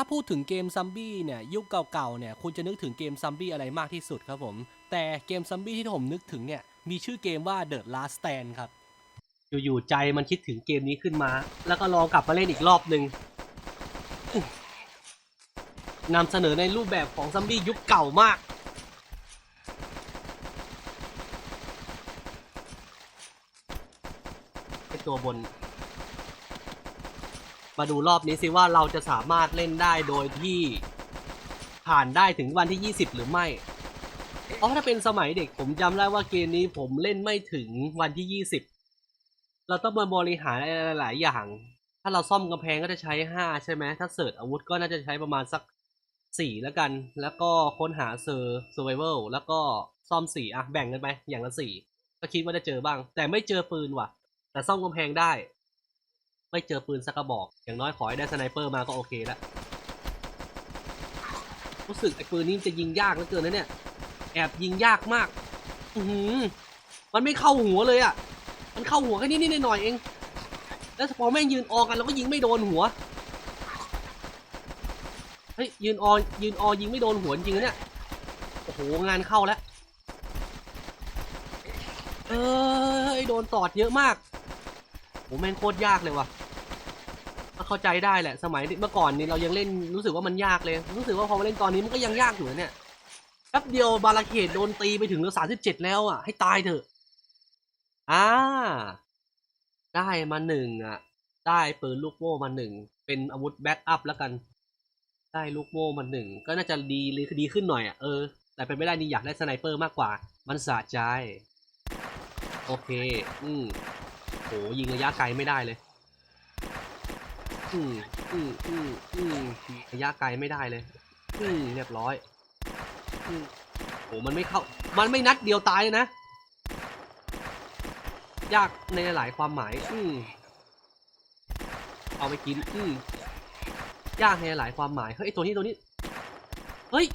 ถ้าพูดถึงเกมซัมบี้เนี่ยยุคเก่าๆเนี่ยคุณจะนึกถึงเกมซัมบี้อะไรมากที่สุดครับผม แต่เกมซัมบี้ที่ผมนึกถึงเนี่ยมีชื่อเกมว่า The Last Stand ครับ อยู่ๆใจมันคิดถึงเกมนี้ขึ้นมา แล้วก็ลองกลับมาเล่นอีกรอบหนึ่งนำเสนอในรูปแบบของซัมบี้ยุคเก่ามาก ไอตัวบน มาดูรอบนี้สิว่าเราจะสามารถเล่นได้โดยที่ผ่านได้ถึงวันที่ 20 หรือไม่เพราะถ้าเป็นสมัยเด็กผมจำได้ว่าเกมนี้ผมเล่นไม่ถึงวันที่ 20 เราต้องมาบริหารอะไรหลายๆอย่าง ถ้าเราซ่อมกำแพงก็จะใช้ 5 ใช่ไหมถ้าเสิร์ชอาวุธก็น่าจะใช้ประมาณสัก 4 แล้วกัน แล้วก็ค้นหาเซอร์ survival แล้วก็ซ่อม 4 อะ แบ่งกันไปอย่างละ 4 ก็คิดว่าจะเจอบ้าง แต่ไม่เจอปืนว่ะ แต่ซ่อมกำแพงได้ ไม่เจอปืนสักกระบอก อย่างน้อยขอให้ได้สไนเปอร์มาก็โอเคละรู้สึกไอ้ปืนนี้จะยิงยากเหลือเกินนะเนี่ย แอบยิงยากมาก อือหือ มันไม่เข้าหัวเลยอะ่ะ มันเข้าหัวแค่นี้นิดหน่อยเอง แล้วพอแม่งยืนออกันเราก็ยิงไม่โดนหัว เฮ้ยยืนออยืนออยิงไม่โดนหัวจริงนะเนี่ย โอ้โหงานเข้าแล้ว เอ้ยโดนตอดเยอะมากโหแม่งโคตรยากเลยว่ะ เข้าใจได้แหละ สมัยเมื่อก่อนนี่เรายังเล่นรู้สึกว่ามันยากเลย รู้สึกว่าพอมาเล่นตอนนี้มันก็ยังยากอยู่นะเนี่ยแป๊บเดียวบาราเขตโดนตีไปถึงเหลือสามสิบเจ็ดแล้วอะ ให้ตายเถอะ อ่า ได้มาหนึ่งอะ ได้ปืนลูกโม่มาหนึ่ง เป็นอาวุธแบ็กอัพแล้วกัน ได้ลูกโม่มาหนึ่ง ก็น่าจะดีเลยดีขึ้นหน่อยอะ เออ แต่เป็นไม่ได้นี่อยากได้สไนเปอร์มากกว่า มันสะใจ โอเค อืมโหยิงระยะไกลไม่ได้เลย อืมอืมอืมอืมระยะไกลไม่ได้เลย อืมเรียบร้อยอืมโหมันไม่เข้า มันไม่นัดเดียวตายนะ ยากในหลายความหมาย อืมเอาไปกิน อืมยากในหลายความหมาย เฮ้ยตัวนี้ตัวนี้ เฮ้ย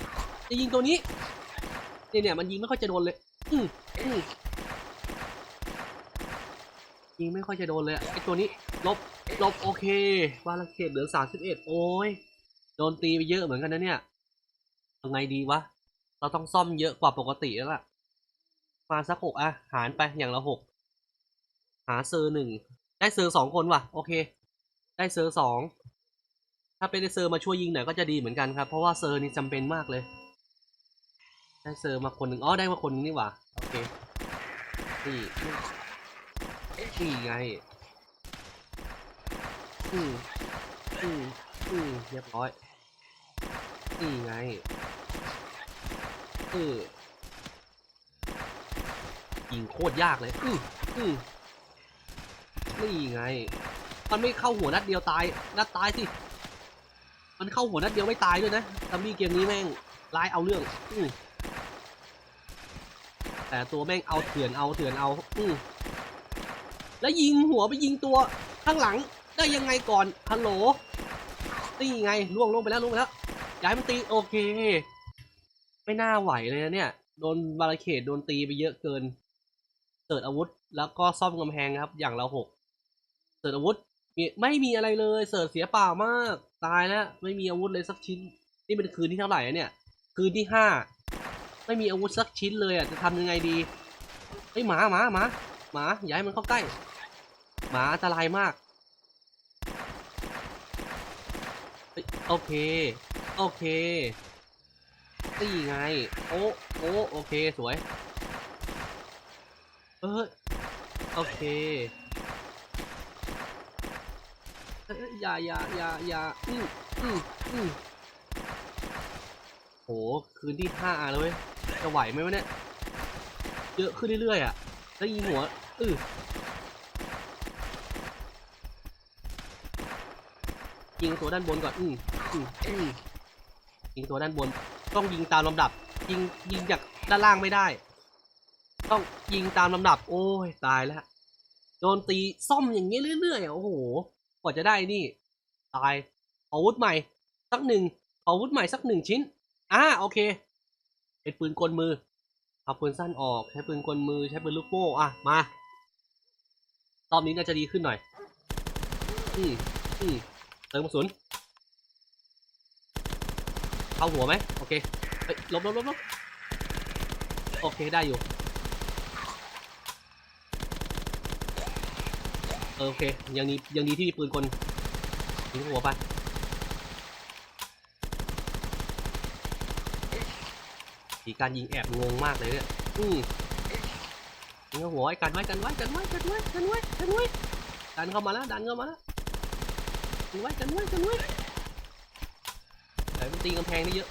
จะยิงตัวนี้ เนี่ยเนี่ยมันยิงไม่ค่อยจะโดนเลย อืมอืมยิงไม่ค่อยจะโดนเลยไอตัวนี้ ลบ ลบโอเควาลเขตเหลือสามสิบเอ็ดโอ้ยโดนตีไปเยอะเหมือนกันนะเนี่ยยังไงดีวะ เราต้องซ่อมเยอะกว่าปกติแล้วล่ะ มาสักหกอะหารไปอย่างละหก หาเซอร์หนึ่ง ได้เซอร์สองคนว่ะ โอเค ได้เซอร์สอง ถ้าเป็นเซอร์มาช่วยยิงหน่อยก็จะดีเหมือนกันครับ เพราะว่าเซอร์นี่จำเป็นมากเลย ได้เซอร์มาคนหนึ่งอ๋อ ได้มาคนหนึงนี่หว่า โอเค นี่นี่ไง อืมอืมอืมเรียบร้อยนี่ไงเออยิงโคตรยากเลย อืมอืมนี่ไง มันไม่เข้าหัวนัดเดียวตาย นัดตายสิ มันเข้าหัวนัดเดียวไม่ตายด้วยนะซัมบี้เกมนี้แม่งร้ายเอาเรื่อง อืมแต่ตัวแม่งเอาเถื่อนเอาเถื่อนเอา อืมแล้วยิงหัวไปยิงตัวข้างหลัง ได้ยังไงก่อนฮัลโหลนี่ไงล่วงลงไปแล้วล่วงไปแล้วย้ายมันตีโอเค ไม่น่าไหวเลยนะเนี่ย โดนบาราเคดโดนตีไปเยอะเกินเสิร์ชอาวุธ แล้วก็ซ่อมกำแพงครับ อย่างละหกเสิร์ชอาวุธมีไม่มีอะไรเลยเสิร์ชเสียเปล่ามาก ตายแล้วไม่มีอาวุธเลยสักชิ้น นี่เป็นคืนที่เท่าไหร่เนี่ย คืนที่ห้าไม่มีอาวุธสักชิ้นเลยอะจะทำยังไงดีเฮ้หมาหมาหมาหมาอย่าให้มันเข้าใกล้ หมาอันตรายมากเฮ้ย โอเค โอเคนี่ไง โอ้โอ้โอเค สวย เออโอเคเอ้ยอย่าอย่าอย่าอย่าอืมอืมอืมโห คืนที่ห้าแล้วเว้ย จะไหวไหมวะเนี่ย เยอะขึ้นเรื่อยๆอะ แล้วยิงหัว อือ ยิงตัวด้านบนก่อนอืมอืมอืมยิงตัวด้านบน ต้องยิงตามลำดับ ยิงยิงจากด้านล่างไม่ได้ ต้องยิงตามลำดับ โอ้ยตายแล้วโดนตีซ่อมอย่างเงี้ยเรื่อยๆโอ้โหกว่าจะได้นี่ ตายอาวุธใหม่ สักหนึ่งอาวุธใหม่สักหนึ่งชิ้นอ่าโอเค เป็นปืนกลมือเอาปืนสั้นออกใช้ปืนกลมือใช้ปืนลูกโม่อะมารอบนี้น่าจะดีขึ้นหน่อย อืมอืม เติมกระสุนเข้าหัวไหมโอเคเฮ้ยลบลบลบลบโอเคได้อยู่เออโอเคยังดียังดีที่มีปืนกลยิงหัวไปมีการยิงแอบงงมากเลยเนี่ยอืมยิงเข้าหัวไอ้กันไว้กันไว้กันไว้กันไว้กันไว้กันไว้ดันเข้ามาแล้วดันเข้ามาแล้ว กันไว้กันไว้กันไว้แต่มันตีกำแพงได้เยอะ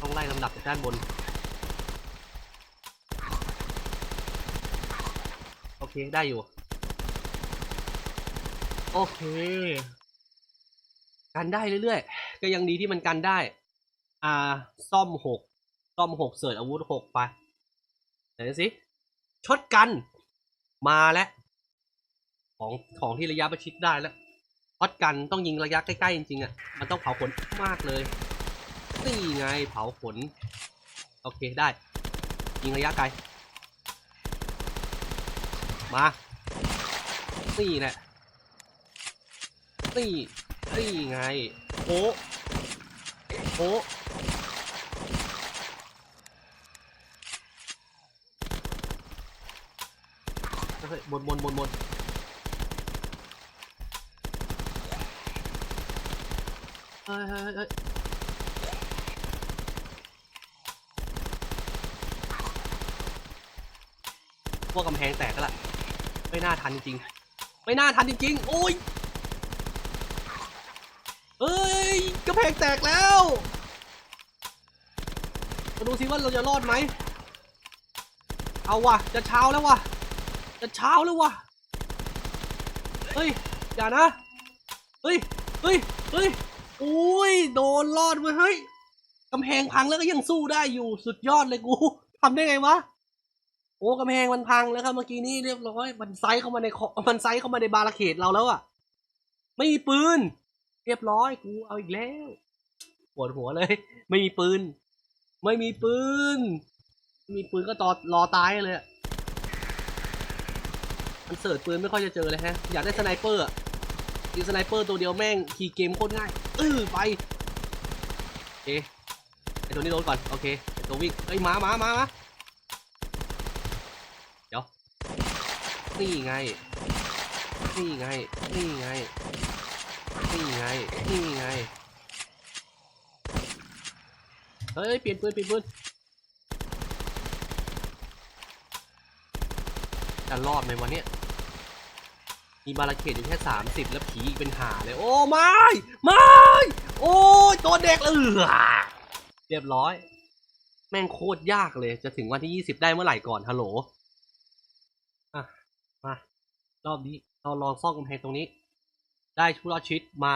ต้องไล่ลำดับจากด้านบน โอเค ได้อยู่ โอเค กันได้เรื่อยๆ ก็ยังดีที่มันกันได้ อ่า ซ่อมหกซ่อมหกเสิร์ชอาวุธหกไป ไหนดูสิช็อตกัน มาแล้ว ของของที่ระยะประชิดได้แล้วช็อตกันต้องยิงระยะใกล้ๆจริงๆอะมันต้องเผาขนมากเลยนี่ไงเผาขนโอเคได้ ยิงระยะไกล มานี่แหละนี่นี่ไงโอ้โอ้เฮ้ยบนบนบนบน เฮ้ยเฮ้ยเฮ้ยพวกกำแพงแตกแล้วล่ะไม่น่าทันจริงๆ ไม่น่าทันจริงๆ โอ้ยเอ้ยกำแพงแตกแล้วมาดูสิว่าเราจะรอดไหม เอาว่ะจะเช้าแล้วว่ะจะเช้าแล้วว่ะเฮ้ย อย่านะ เฮ้ย เฮ้ย เฮ้ย อ้ยโดนรอดเว้ยเฮ้ยกำแพงพังแล้วก็ยังสู้ได้อยู่สุดยอดเลยกูทำได้ไงวะโอ้กำแพงมันพังแล้วครับเมื่อกี้นี้เรียบร้อยมันไซส์เข้ามาในมันไซส์เข้ามาในบาราเขตเราแล้วอะไม่มีปืน เรียบร้อยกูเอาอีกแล้วปวดหัวเลย ไม่มีปืน ไม่มีปืนม,มีปืนก็ตอรอตายเลยอะมันเสิร์ชปืนไม่ค่อยจะเจอเลยฮะ อยากได้สไนเปอร์อะ ยิงสไนเปอร์ตัวเดียวแม่งคีเกมโคตรง่ายอือไปโอเคไอตัวนี้โดนก่อนโอเคไอตัววิ่งเอ้ยมามามามานี่ไงนี่ไงนี่ไงนี่ไงนี่ไงเฮ้ยเปลี่ยนปืนเปลี่ยนปืนจะรอดไหมวันนี้ มีบาราเขตอยู่แค่สามสิบแล้วผีเป็นหาเลย โอ้ไม่ไม่โอ้ยตัวเด็กเออเรียบร้อย แม่งโคตรยากเลย จะถึงวันที่ยี่สิบได้เมื่อไหร่ก่อนฮัลโหลมารอบนี้เราลองซ่อมกำแพงตรงนี้ ได้ชุรอดชีวิตมา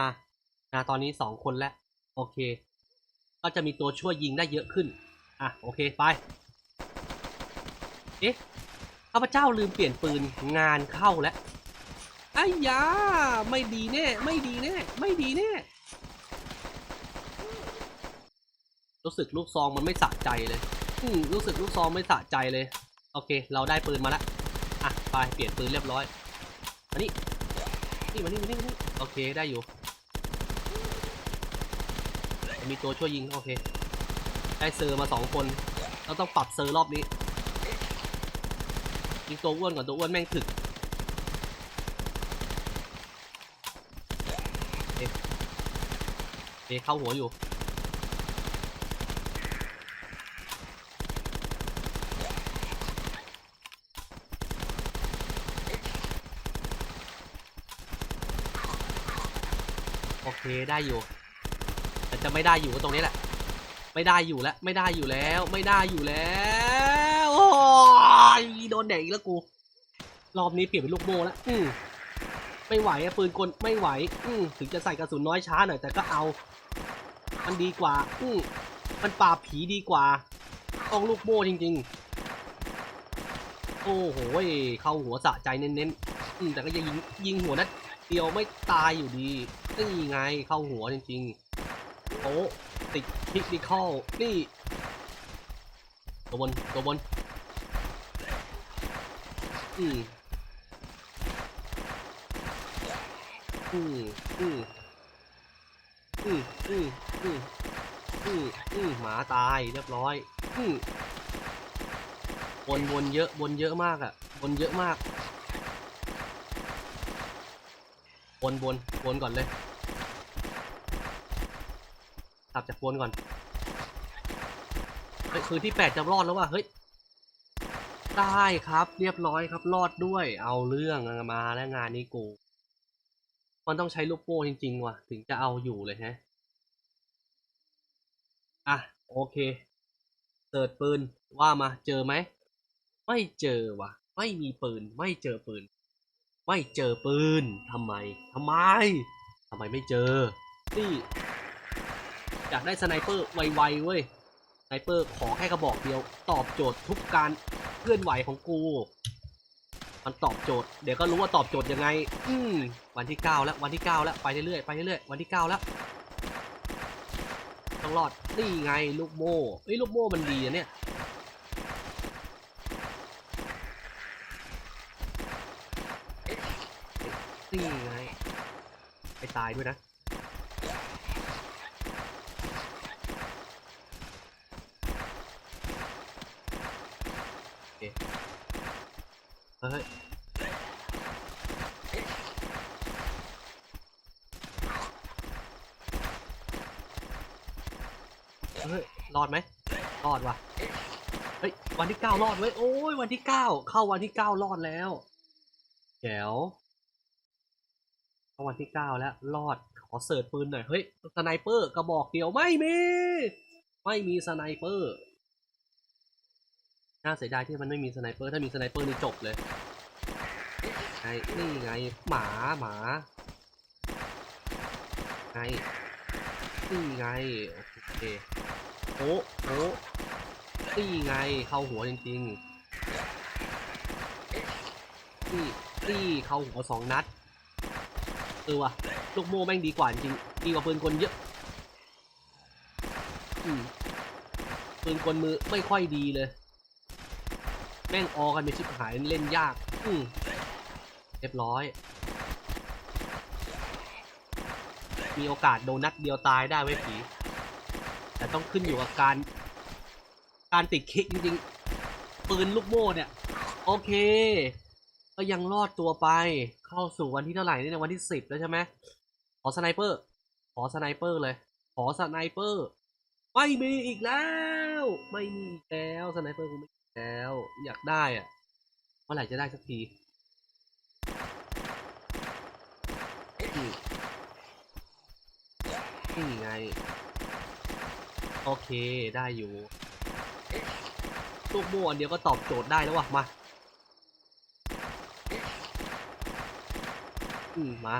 นะตอนนี้สองคนแล้ว โอเค ก็จะมีตัวช่วยยิงได้เยอะขึ้น อะ โอเค ไป เอ๊ะข้าพเจ้าลืมเปลี่ยนปืนงานเข้าแล้ว อ้ยาไม่ดีแน่ ไม่ดีแน่ ไม่ดีแน่ รู้สึกลูกซองมันไม่สะใจเลยอืมรู้สึกลูกซองไม่สะใจเลย โอเค เราได้ปืนมาแล้วอะไปเปลี่ยนปืนเรียบร้อยมานี่นี่มานี่มานี่มานี่โอเคได้อยู่ มีตัวช่วยยิง โอเค ได้เซอร์มาสองคน เราต้องปรับเซอร์รอบนี้ยิงตัวอ้วนก่อนตัวอ้วนแม่งถึก เอเอเข้าหัวอยู่ โอเคได้อยู่แต่จะไม่ได้อยู่ก็ตรงนี้แหละ ไม่ได้อยู่แล้ว ไม่ได้อยู่แล้ว ไม่ได้อยู่แล้วโอ้ยโดนแดกอีกแล้วกู รอบนี้เปลี่ยนเป็นลูกโม่แล้วอืม ไม่ไหวอะปืนกลไม่ไหว อืถึงจะใส่กระสุนน้อยช้าหน่อยแต่ก็เอา มันดีกว่า อืมมันปราบผีดีกว่า ต้องลูกโม่จริง ๆ โอ้โหเข้าหัวสะใจเน้นๆอืแต่ก็ยิงยิงหัวนัดเดียวไม่ตายอยู่ดีนี่ไงเข้าหัวจริงๆโอ้ติดคลิกดิคอลนี่ตัวบนตัวบนอืม อืมอืมอืมอืมอืมอืมอืมหมาตายเรียบร้อยอืมวนวนเยอะวนเยอะมากอะวนเยอะมากวนวนวนก่อนเลยขับจากวนก่อนเฮ้ยคืนที่แปดจะรอดแล้วว่ะเฮ้ยได้ครับ เรียบร้อยครับรอดด้วย เอาเรื่องมาแล้วงานนี้กู มันต้องใช้ลูกโป้จริงๆว่ะ ถึงจะเอาอยู่เลยฮะ อะ โอเคเสิร์ชปืนว่ามาเจอไหม ไม่เจอว่ะ ไม่มีปืน ไม่เจอปืน ไม่เจอปืนทำไมทำไมทำไมไม่เจอ นี่อยากได้สไนเปอร์ไวๆเว้ยสไนเปอร์ขอแค่กระบอกเดียว ตอบโจทย์ทุกการเคลื่อนไหวของกู มันตอบโจทย์ เดี๋ยวก็รู้ว่าตอบโจทย์ยังไง อืมวันที่เก้าแล้ว วันที่เก้าแล้ว ไปเรื่อยๆ ไปเรื่อยๆ วันที่เก้าแล้ว ต้องรอด นี่ไงลูกโม่เอ้ยลูกโม่มันดีอะเนี่ย นี่ไง ไปตายด้วยนะ โอเค เฮ้ย เฮ้ย รอดไหม รอดว่ะ เฮ้ย วันที่เก้ารอดเว้โอ้ยวันที่เก้าเข้าวันที่เก้ารอดแล้วแจ๋วเข้าวันที่เก้าแล้วรอดขอเสิร์ชปืนหน่อยเฮ้ยสไนเปอร์กระบอกเดียวไม่มี ไม่มีสไนเปอร์น่าเสียดายที่มันไม่มีสไนเปอร์ถ้ามีสไนเปอร์นี่จบเลยไงนี่ไงหมาหมาไงนี่ไงโอเคโอ้โอ้ นี่ไง เข้าหัวจริงๆนี่นี่เข้าหัวสองนัดเออว่ะลูกโม่แม่งดีกว่าจริงดีกว่าปืนกลเยอะอืปืนกลมือไม่ค่อยดีเลย แม่งออกันเป็นชิบหายเล่นยาก อืมเรียบร้อย มีโอกาสโดนนัดเดียวตายได้ไว้ผีแต่ต้องขึ้นอยู่กับการ การติดคิกจริงๆปืนลูกโม่เนี่ย โอเค ก็ยังรอดตัวไป เข้าสู่วันที่เท่าไหร่นี่นะวันที่สิบแล้วใช่ไหมขอสไนเปอร์ ขอสไนเปอร์เลย ขอสไนเปอร์ ไม่มีอีกแล้ว ไม่มีอีกแล้วสไนเปอร์กูไม่มีแล้ว อยากได้อะเมื่อไหร่จะได้สักทีนี่ไง โอเคได้อยู่ ลูกโม่อันเดียวก็ตอบโจทย์ได้แล้วว่ะมาอืมมา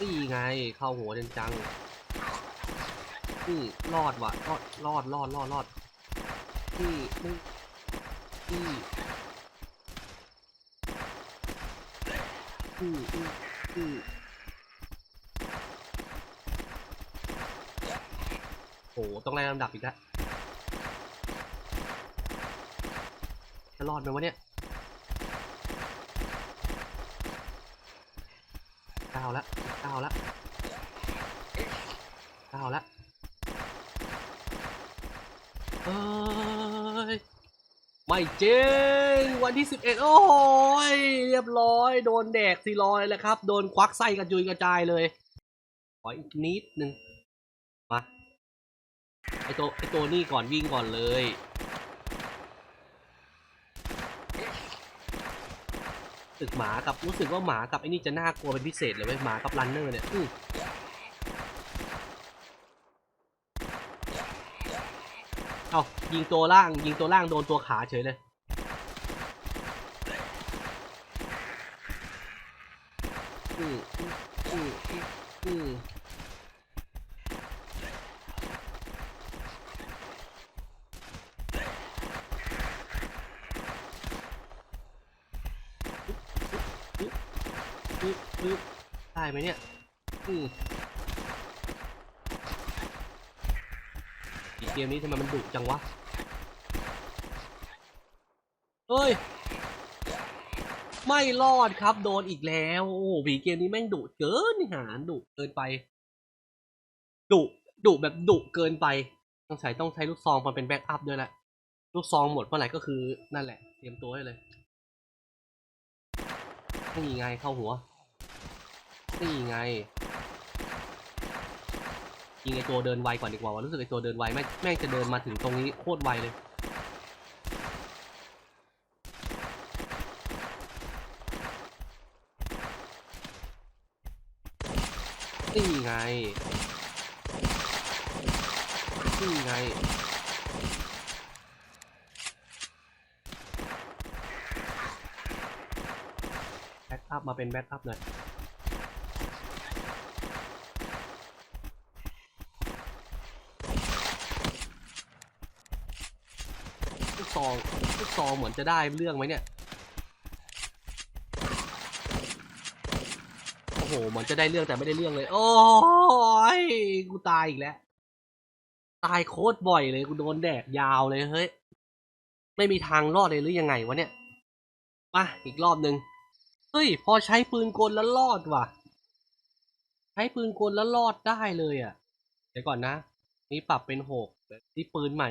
นี่ไงเข้าหัวจังจังๆนี่รอดว่ะรอดรอดรอดรอดรอดนี่นี่นี่อืมอืมอืม โหต้องไล่ลำดับอีกแล้วจะรอดไหมวะเนี่ยเก้าแล้วเก้าแล้วเก้าแล้วเอ้ยไม่เจ๊งวันที่สิบเอ็ดโอ้ยเรียบร้อย โดนแดกซีลอยแล้วครับ โดนควักไส้กระจุยกระจายเลย ขออีกนิดนึง ตัวไอตัวนี่ก่อนวิ่งก่อนเลย ตึกหมากับรู้สึกว่าหมากับไอ้นี่จะน่ากลัวเป็นพิเศษเลยเว้ยหมากับรันเนอร์เนี่ยอื้อเอายิงตัวล่างยิงตัวล่างโดนตัวขาเฉยเลย อืออืออืออืออือ ปึ๊บปึ๊บได้ไหมเนี่ย อืมอีกเกม นี้ทำไมมันดุจังวะ เฮ้ย ไม่รอดครับโดนอีกแล้ว โอ้โหผีเกมนี้แม่งดุเกินหารดุเกินไป ดุดุแบบดุเกินไป ต้องใช้ต้องใช้ลูกซองมาเป็นแบ็กอัพด้วยแหละ ลูกซองหมดเมื่อไหร่ก็คือนั่นแหละ เตรียมตัวให้เลย นี่ไงเข้าหัว นี่ไง ยิงไอตัวเดินไวก่อนดีกว่าว่ารู้สึกไอตัวเดินไวแม่งแม่งจะเดินมาถึงตรงนี้โคตรไวเลยนี่ไงนี่ไงแบ็กอัพมาเป็นแบ็กอัพหน่อยลูกซองลูก ซองเหมือนจะได้เรื่องไหมเนี่ย โอ้โหเหมือนจะได้เรื่องแต่ไม่ได้เรื่องเลย โอ้ยกูตายอีกแล้ว ตายโคตรบ่อยเลยกูโดนแดกยาวเลยเฮ้ย ไม่มีทางรอดเลยหรือยังไงวะเนี่ย มาอีกรอบหนึ่งเฮ้ย พอใช้ปืนกลแล้วรอดว่ะ ใช้ปืนกลแล้วรอดได้เลยอะ เดี๋ยวก่อนนะ นี่ปรับเป็นหกที่ปืนใหม่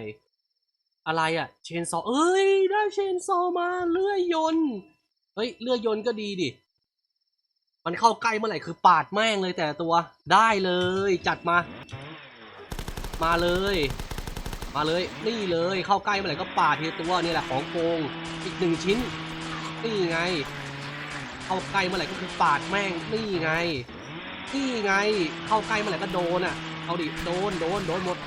อะไรอะเชนซอเอ้ยได้เชนซอมาเลื่อยยนต์เฮ้ยเลื่อยยนต์ก็ดีดิมันเข้าใกล้เมื่อไหร่คือปาดแม่งเลยแต่ตัวได้เลย จัดมา มาเลย มาเลยนี่เลยเข้าใกล้เมื่อไหร่ก็ปาดทีตัวนี่แหละของโกงอีกหนึ่งชิ้น นี่ไง เข้าใกล้เมื่อไหร่ก็คือปาดแม่งนี่ไงนี่ไง เข้าใกล้เมื่อไหร่ก็โดนอะเอาดิโดนโดนโดนหมด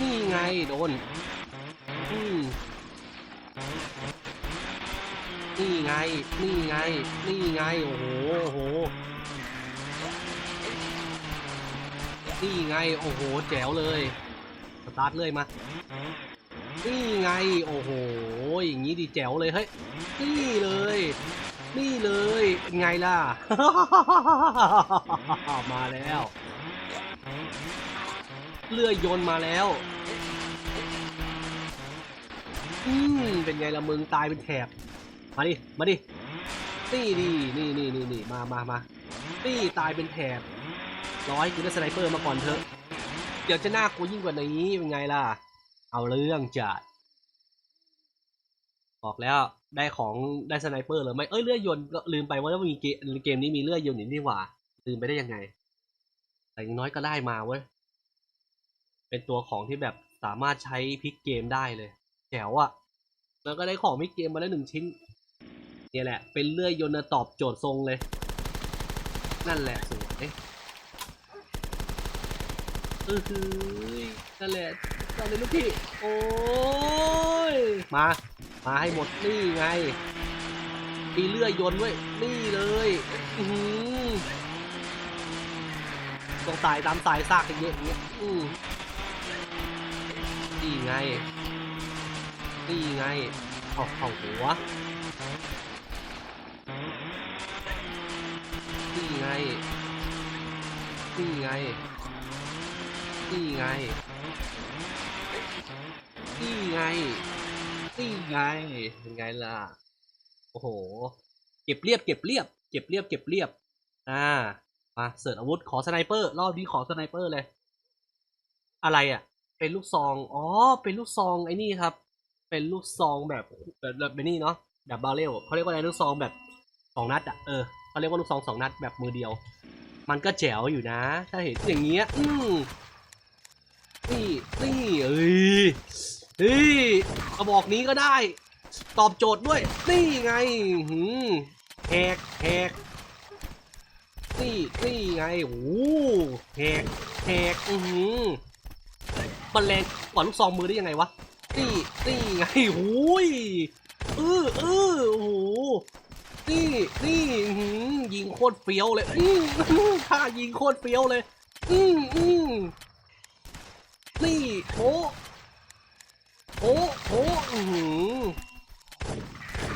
นี่ไงโดนอืมนี่ไง นี่ไง นี่ไง โอ้โห โอ้โห นี่ไง โอ้โห แจ๋วเลย สตาร์ทเลยมา นี่ไง โอ้โห อย่างนี้ดีแจ๋วเลยเฮ้ย นี่เลย นี่เลย เป็นไงล่ะ มาแล้ว เลื่อยยนต์มาแล้ว อืมเป็นไงละมึงตายเป็นแถบ มาดิ มาดิ นี่ดีนี่นี่นี่นี่มามามานี่ตายเป็นแถบ ร้อยกูได้สไนเปอร์มาก่อนเถอะ เดี๋ยวจะน่ากลัวยิ่งกว่านี้เป็นไงล่ะ เอาเรื่องจัดบอกแล้วได้ของได้สไนเปอร์เลยไหมเอ้ยเลื่อยยนต์ก็ลืมไปว่ามีเกมเกมนี้มีเลื่อยยนต์อยู่นี่หว่า ลืมไปได้ยังไง แต่อย่างน้อยก็ได้มาเว้ย เป็นตัวของที่แบบสามารถใช้พลิกเกมได้เลยแจ๋วอะแล้วก็ได้ของพลิกเกมมาแล้วหนึ่งชิ้นเนี่ยแหละ เป็นเลื่อยยนต์ตอบโจทย์ทรงเลย นั่นแหละสวยเออคือนั่นแหละนั่นเลยลูกพี่ โอ้ย มา มาให้หมดนี่ไงมีเลื่อยยนต์ด้วยนี่เลยอือหือต้องตายตามตายซากกันเยอะอย่างเงี้ยอือ นี่ไง นี่ไงเอาเข้าหัวนี่ไง นี่ไง นี่ไง นี่ไง นี่ไง เป็นไงล่ะ โอ้โห เก็บเรียบ เก็บเรียบ เก็บเรียบ เก็บเรียบ อ่า มาเสิร์ชอาวุธ ขอสไนเปอร์ รอบนี้ขอสไนเปอร์เลย อะไรอะ เป็นลูกซอง อ๋อ เป็นลูกซองไอ้นี่ครับ เป็นลูกซองแบบแบบแบบนี้เนาะ แบบบาเรลเขาเรียกว่าอะไรลูกซองแบบสองนัดอะเออเขาเรียกว่าลูกซองสองนัดแบบมือเดียว มันก็แจ๋วอยู่นะ ถ้าเห็นอย่างเงี้ย อืมนี่นี่เอ้ยเฮ้ยกระบอกนี้ก็ได้ ตอบโจทย์ด้วย นี่ไงหืมแหกแหกนี่นี่ไงโอ้โหแหกแหกอือหือ มันแรงกว่าลูกซองมือได้ยังไงวะนี่นี่ไงโอ้ยเออเออโอ้โหนี่นี่อื้อหือยิงโคตรเฟี้ยวเลยอืมอื้อท่ายิงโคตรเฟี้ยวเลยอืมอืมนี่โอ้โอ้โอ้อือหือ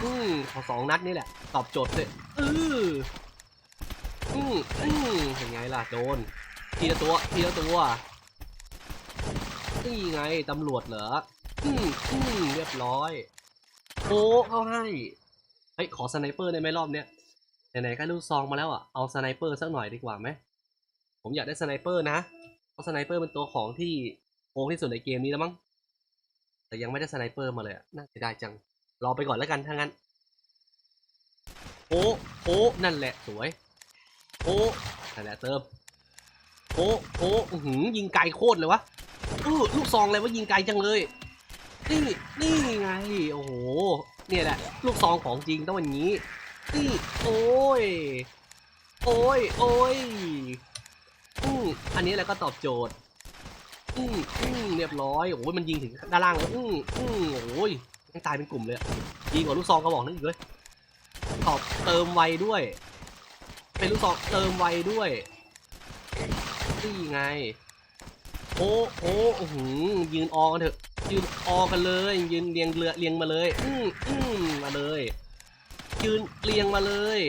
อืมขอสองนัดนี่แหละ ตอบโจทย์เลยเอออืมอืมเป็นไงล่ะโดนทีละตัวทีละตัว นี่ไงตำรวจเหรออืมอืมเรียบร้อยโอ้เข้าให้เฮ้ยขอสไนเปอร์ได้ไหมรอบเนี้ยไหนๆก็ลูกซองมาแล้วอะเอาสไนเปอร์สักหน่อยดีกว่าไหมผมอยากได้สไนเปอร์นะเพราะสไนเปอร์เป็นตัวของที่โกงที่สุดในเกมนี้แล้วมั้งแต่ยังไม่ได้สไนเปอร์มาเลยน่าเสียดายจังรอไปก่อนแล้วกันถ้างั้นโอ้โอ้นั่นแหละสวยโอ้นั่นแหละเติมโอ้โอ้หือยิงไกลโคตรเลยวะ เออลูกซองเลยว่ายิงไกลจังเลย นี่นี่ไง โอ้โห เนี่ยแหละ ลูกซองของจริงต้องอย่างนี้ นี่ โอ้ย โอ้ย โอ้ยอืมอันนี้แหละก็ตอบโจทย์ อืมอืมเรียบร้อย โอ้ยมันยิงถึงด้านล่างเลยอืมอืมโอ้ยยังตายเป็นกลุ่มเลย ยิงกว่าลูกซองกระบอกนึงอีกเลยตอบเติมไวด้วย เป็นลูกซองเติมไวด้วยนี่ไง โอ้โอ้โอ้โหยืนออกันเถอะยืนออกันเลย ยืนเรียงเรือเรียงมาเลยอืมอืมมาเลย ยืนเรียงมาเลย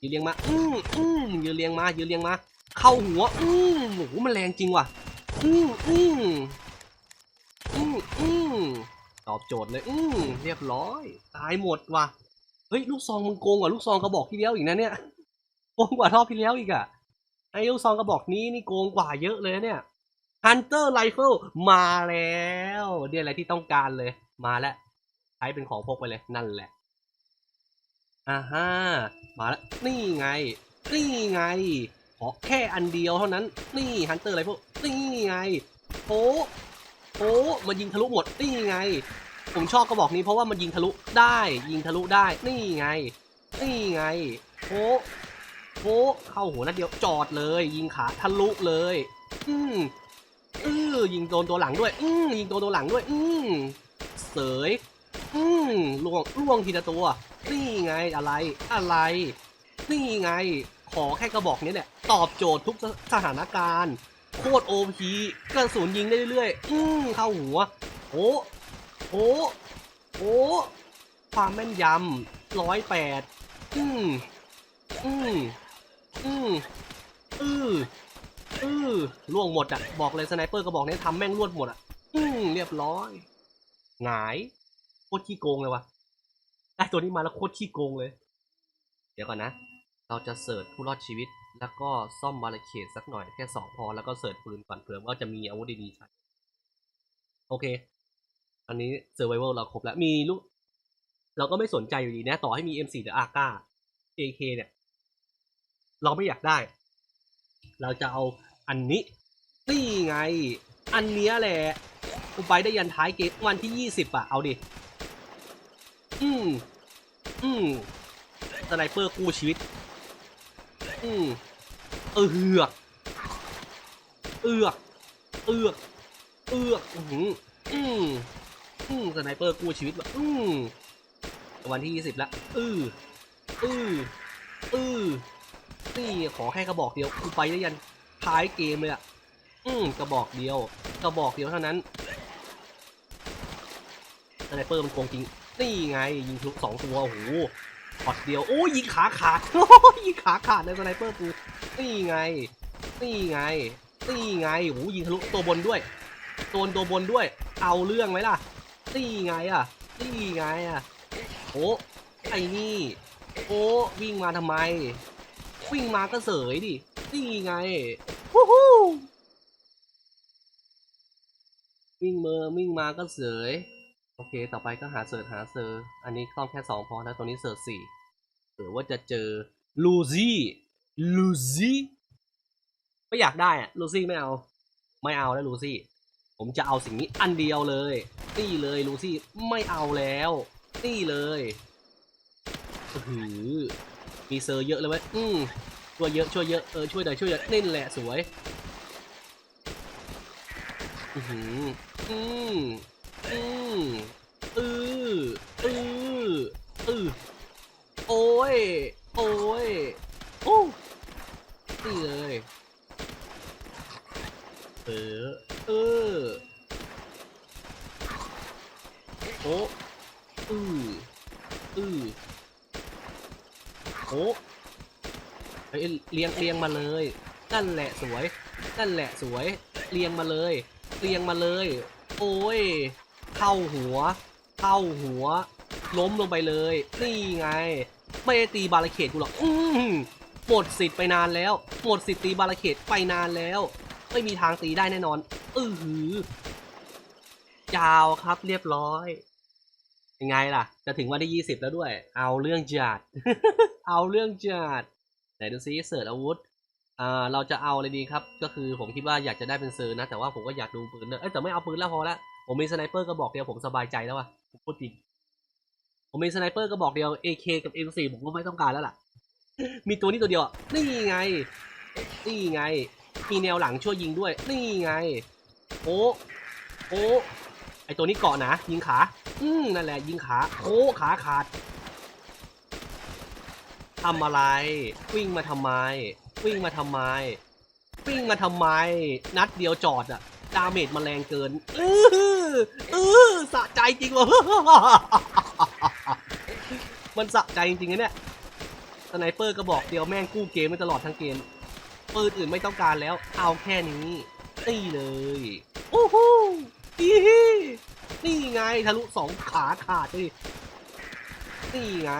ยืนเรียงมาอืมอืมยืนเรียงมายืนเรียงมา เข้าหัวอืมโอ้โหมันแรงจริงว่ะอืมอืมอืมอืมตอบโจทย์เลยอืมเรียบร้อย ตายหมดว่ะเฮ้ยลูกซองมึงโกงกว่าลูกซองกระบอกที่แล้วอีกนะเนี่ยโกงกว่ารอบที่แล้วอีกอะไอ้ลูกซองกระบอกนี้นี่โกงกว่าเยอะเลยเนี่ย Hunter Rifle มาแล้วเดี๋ยวอะไรที่ต้องการเลย มาแล้วใช้เป็นของพกไปเลยนั่นแหละอ่าฮะมาแล้วนี่ไง นี่ไง ขอแค่อันเดียวเท่านั้น นี่ Hunter Rifle นี่ไงโอ้โอ้มันยิงทะลุหมดนี่ไง ผมชอบกระบอกนี้เพราะว่ามันยิงทะลุได้ ยิงทะลุได้ นี่ไง นี่ไงโอ้โอ้เข้าหัวนัดเดียวจอดเลย ยิงขาทะลุเลย อืม อือยิงโดนตัวหลังด้วย อือยิงโดนตัวหลังด้วย อือเสยอือล่วงล่วงทีละตัว นี่ไงอะไร อะไร นี่ไง ขอแค่กระบอกนี้เนี่ยตอบโจทย์ทุกสถานการณ์โคตรโอพีกระสุนยิงได้เรื่อยๆ อือเข้าหัวโอ้โอ้โอ้ความแม่นยำร้อยแปดอืมอืมอืมอือ อือล่วงหมดอะ บอกเลยสไนเปอร์ก็บอกนี้ทำแม่งรวดหมดอะอืมเรียบร้อยหงายโคตรขี้โกงเลยวะได้ตัวนี้มาแล้วโคตรขี้โกงเลย เดี๋ยวก่อนนะ เราจะเสิร์ชผู้รอดชีวิต แล้วก็ซ่อมบาริเคดสักหน่อยแค่สองพอแล้วก็เสิร์ชปืนก่อนเผื่อว่าจะมีอาวุธดีๆใช้โอเค อันนี้เซอร์ไวเวลเราครบแล้วมีลูกเราก็ไม่สนใจอยู่ดีนะ ต่อให้มี M4 หรือ AK AK เนี่ย เราไม่อยากได้ เราจะเอาอันนี้นี่ไง อันเนี้ยแหละกูไปได้ยันท้ายเกมวันที่ยี่สิบอะเอาดิ อืม อืมสไนเปอร์กู้ชีวิต อืมเอือก เอือก เอือก เอือกอือหืออืมอืมสไนเปอร์กู้ชีวิตว่ะอืมวันที่ยี่สิบละอืออืออือ นี่ขอแค่กระบอกเดียวกูไปได้ยันท้ายเกมเลยอะ อืมกระบอกเดียว กระบอกเดียวเท่านั้นสไนเปอร์มันโกงจริง นี่ไง ยิงทุกสองตัว โอ้โหพอดเดียว โอ้ยิงขาขาด โอ้ยยิงขาขาดในสไนเปอร์กู นี่ไง นี่ไง นี่ไงโอ้โหยิงทะลุตัวบนด้วยโดนตัวบนด้วย เอาเรื่องไหมล่ะ นี่ไงอะ นี่ไงอะ โอ้ไอ้นี่ โอ้วิ่งมาทำไม วิ่งมาก็เสยดิ นี่ไงฮู้ฮู้วิ่งเมอวิ่งมาก็เสย โอเค ต่อไปก็หาเสิร์ชหาเซอร์ อันนี้ต้องแค่สองพอแล้วตรงนี้เสิร์ชสี่หรือว่าจะเจอลูซี่ลูซี่ไม่อยากได้อะลูซี่ไม่เอา ไม่เอาแล้วลูซี่ ผมจะเอาสิ่งนี้อันเดียวเลย นี่เลยลูซี่ไม่เอาแล้ว นี่เลยอือหือ มีเซอร์เยอะเลยเว้ยอืมช่วยเยอะช่วยเยอะเออช่วยหน่อยช่วยเยอะนี่แหละสวยอือหืออืมอืมอืออืออือโอ้ยโอ้ยโอ้นี่เลยเอออ โอ้อืออือ โอ้เฮ้ยเรียงเรียงมาเลย นั่นแหละสวย นั่นแหละสวยเรียงมาเลยเรียงมาเลย โอ้ย เข้าหัว เข้าหัว ล้มลงไปเลย นี่ไง ไม่ได้ตีบาราเขตกูหรอก อืมหมดสิทธิ์ไปนานแล้ว หมดสิทธิ์ตีบาราเขตไปนานแล้ว ไม่มีทางตีได้แน่นอน อือหือ ยาวครับเรียบร้อย ยังไงล่ะ จะถึงวันที่ยี่สิบแล้วด้วย เอาเรื่องจัด เอาเรื่องจัด ไหนดูซิเสิร์ชอาวุธอ่าเราจะเอาอะไรดีครับ ก็คือผมคิดว่าอยากจะได้เป็นเซอร์นะ แต่ว่าผมก็อยากดูปืนด้วยเอ้ยแต่ไม่เอาปืนแล้วพอละ ผมมีสไนเปอร์กระบอกเดียวผมสบายใจแล้วว่ะผมพูดจริง ผมมีสไนเปอร์กระบอกเดียว AK กับ M4 ผมก็ไม่ต้องการแล้วล่ะ มีตัวนี้ตัวเดียวนี่ไง นี่ไง มีแนวหลังช่วยยิงด้วย นี่ไง โอ้ โอ้ อตัวนี้เกาะนะยิงขา อืมนั่นแหละยิงขาโอ้ขาขาดทำอะไร วิ่งมาทำไม วิ่งมาทำไม วิ่งมาทำไม นัดเดียวจอดอะดาเมจมันแรงเกินเออเออสะใจจริงวะมันสะใจจริงๆนะเนี่ยสไนเปอร์ก็บอกเดียวแม่งกู้เกมไม่ตลอดทั้งเกมปืนอื่นไม่ต้องการแล้ว เอาแค่นี้นี่เลยโอ้โห อีฮีนี่ไงทะลุสองขาขาดดินี่ไง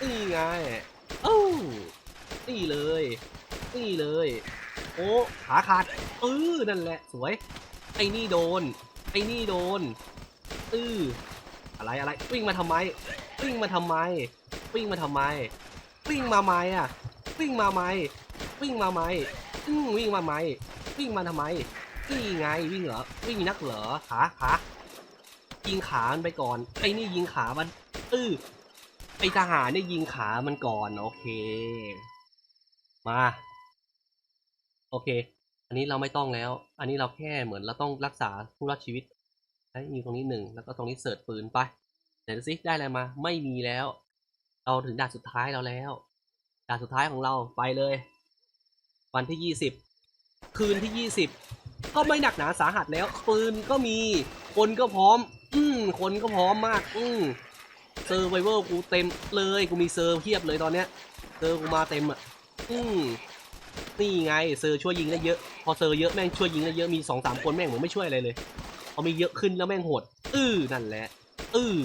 นี่ไงโอ้านี่เลย นี่เลย โอ้ขาขาดเออนั่นแหละสวย ไอ้นี่โดน ไอ้นี่โดนเอออะไรอะไรวิ่งมาทำไม วิ่งมาทำไม วิ่งมาทำไม วิ่งมาไหมอะ วิ่งมาไหม วิ่งมาไหมอืมวิ่งมาไหมวิ่งมาทำไม นี่ไงวิ่งเหรอวิ่งนักเหรอขาขายิงขามันไปก่อน ไอ้นี่ยิงขามันเออไอทหารเนี่ยยิงขามันก่อนโอเค มา โอเค อันนี้เราไม่ต้องแล้ว อันนี้เราแค่เหมือนเราต้องรักษาผู้รอดชีวิตไอ้มีตรงนี้หนึ่งแล้วก็ตรงนี้เสิร์ชปืนไปไหนดูซิได้อะไรมา ไม่มีแล้ว เราถึงด่านสุดท้ายเราแล้วด่านสุดท้ายของเราไปเลย วันที่ยี่สิบคืนที่ยี่สิบ ก็ไม่หนักหนาสาหัสแล้ว ปืนก็มี คนก็พร้อม อืมคนก็พร้อมมาก อืมเซอร์ไวเวอร์กูเต็มเลย กูมีเซอร์เพียบเลยตอนเนี้ย เซอร์กูมาเต็มอะ อืมนี่ไง เซอร์ช่วยยิงได้เยอะ พอเซอร์เยอะแม่งช่วยยิงได้เยอะมีสองสามคนแม่งผมไม่ช่วยอะไรเลย พอมีเยอะขึ้นแล้วแม่งโหด อื้อนั่นแหละ อื้อ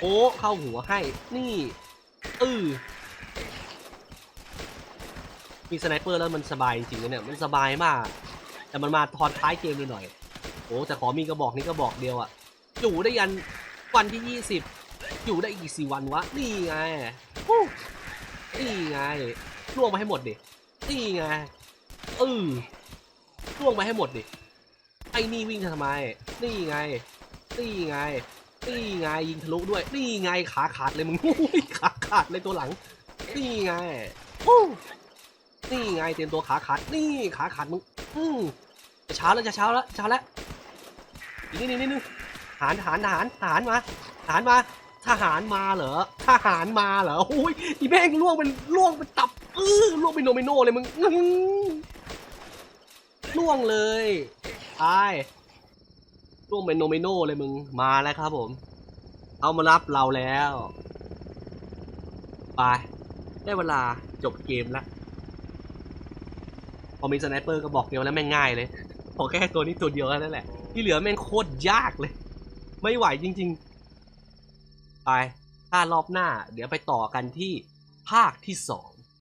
โอ้เข้าหัวให้ นี่ อื้อมีสไนเปอร์แล้วมันสบายจริงๆเนี่ย มันสบายมาก แต่มันมาทอนท้ายเกมเลยหน่อยโอ้แต่ขอมีกระบอกนี้กระบอกเดียวอะอยู่ได้ยันวันที่ยี่สิบอยู่ได้อีกสี่วันวะนี่ไงฮู้นี่ไงล่วงไปให้หมดดินี่ไงเออล่วงไปให้หมดดิไอ้นี่วิ่งทำไม นี่ไง นี่ไง นี่ไงยิงทะลุด้วย นี่ไงขาขาดเลยมึงขาขาดเลยตัวหลัง นี่ไงโอ้นี่ไงเตรียมตัวขาขาด นี่ขาขาดมึง อืมจะเช้าแล้วจะเช้าแล้วเช้าแล้วอีกนิดนึงนิดนึงทหารทหารทหารทหารมาทหารมาทหารมาเหรอทหารมาเหรอโอ้ยอีแม่งล่วงเป็นล่วงเป็นตับเออล่วงเป็นโนเมโนเลยมึงล่วงเลยตายล่วงเป็นโนเมโนเลยมึงมาแล้วครับผม เอามารับเราแล้วไปได้เวลาจบเกมแล้ว อมีสไนเปอร์ก็บอกเดียวแล้วแม่งง่ายเลยพอแค่ตัวนี้ตัวเดียวแค่นั้นแหละ ที่เหลือแม่งโคตรยากเลย ไม่ไหวจริง ๆ ไปถ้ารอบหน้า เดี๋ยวไปต่อกันที่ภาคที่สอง